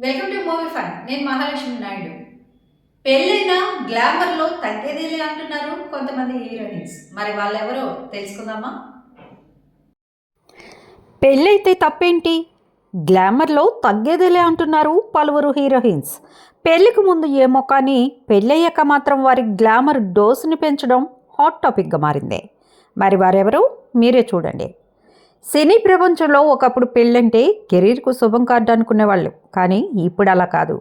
Welcome to movie fun నేను మహాలక్ష్మి నాయుడు. పెళ్ళైన గ్లామర్లో తగ్గేదేలే అంటున్నారు కొంతమంది హీరోయిన్స్. మరి వాళ్ళెవరో తెలుసుకుందామా? పెళ్ళైతే తప్పేంటి? గ్లామర్లో తగ్గేదేలే అంటున్నారు పలువురు హీరోయిన్స్. పెళ్ళికి ముందు ఏమో కానీ పెళ్ళయ్యాక మాత్రం వారి గ్లామర్ డోసుని పెంచడం హాట్ టాపిక్గా మారింది. మరి వారెవరు? మీరే చూడండి. సినీ ప్రపంచంలో ఒకప్పుడు పెళ్ళంటే కెరీర్కు శుభం కార్డు అనుకునేవాళ్ళు కానీ ఇప్పుడు అలా కాదు.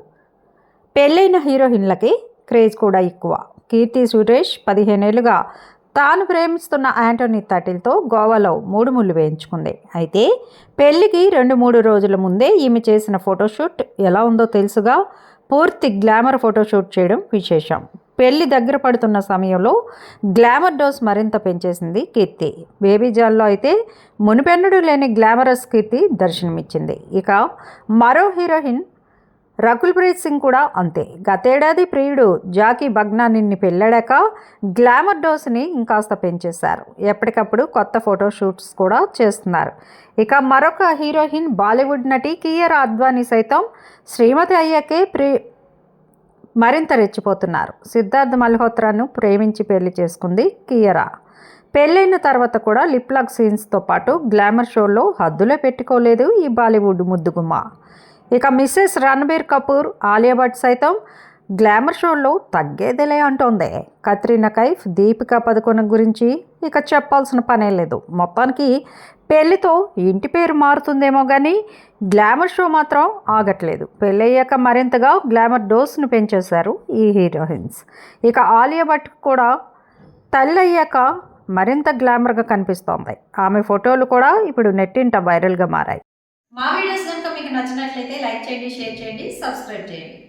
పెళ్ళైన హీరోయిన్లకి క్రేజ్ కూడా ఎక్కువ. కీర్తి సురేష్ పదిహేనేళ్ళుగా తాను ప్రేమిస్తున్న యాంటోనీ తటిల్తో గోవాలో మూడు ముళ్ళు వేయించుకుంది. అయితే పెళ్ళికి రెండు మూడు రోజుల ముందే ఈమె చేసిన ఫోటోషూట్ ఎలా ఉందో తెలుసుగా? పూర్తి గ్లామర్ ఫోటోషూట్ చేయడం విశేషం. పెళ్ళి దగ్గర పడుతున్న సమయంలో గ్లామర్ డోస్ మరింత పెంచేసింది కీర్తి. బేబీ జాల్లో అయితే మునిపెన్నడూ లేని గ్లామరస్ కీర్తి దర్శనమిచ్చింది. ఇక మరో హీరోయిన్ రకుల్ ప్రీత్ సింగ్ కూడా అంతే. గతేడాది ప్రియుడు జాకీ భగ్నా నిన్ని పెళ్ళాడాక గ్లామర్ డోస్ని ఇంకాస్త పెంచేశారు. ఎప్పటికప్పుడు కొత్త ఫోటో షూట్స్ కూడా చేస్తున్నారు. ఇక మరొక హీరోయిన్ బాలీవుడ్ నటి కియర్ అద్వానీ సైతం శ్రీమతి అయ్యాకే ప్రి మరింత రెచ్చిపోతున్నారు. సిద్ధార్థ్ మల్హోత్రాను ప్రేమించి పెళ్ళి చేసుకుంది కియరా. పెళ్ళైన తర్వాత కూడా లిప్లాక్ సీన్స్తో పాటు గ్లామర్ షోలో హద్దులే పెట్టుకోలేదు ఈ బాలీవుడ్ ముద్దుగుమ్మ. ఇక మిస్సెస్ రణబీర్ కపూర్ ఆలియా భట్ సైతం గ్లామర్ షోలో తగ్గేదిలే అంటోంది. కత్రినా కైఫ్ దీపికా పదుకొన గురించి ఇక చెప్పాల్సిన పనే లేదు. మొత్తానికి పెళ్ళితో ఇంటి పేరు మారుతుందేమో కానీ గ్లామర్ షో మాత్రం ఆగట్లేదు. పెళ్ళయ్యాక మరింతగా గ్లామర్ డోస్ను పెంచేశారు ఈ హీరోయిన్స్. ఇక ఆలియా భట్ కూడా తల్లి అయ్యాక మరింత గ్లామర్గా కనిపిస్తోంది. ఆమె ఫోటోలు కూడా ఇప్పుడు నెట్టింట వైరల్గా మారాయి. మా వీడియోస్ కనుక మీకు నచ్చినట్లయితే లైక్ చేయండి షేర్ చేయండి సబ్స్క్రైబ్ చేయండి.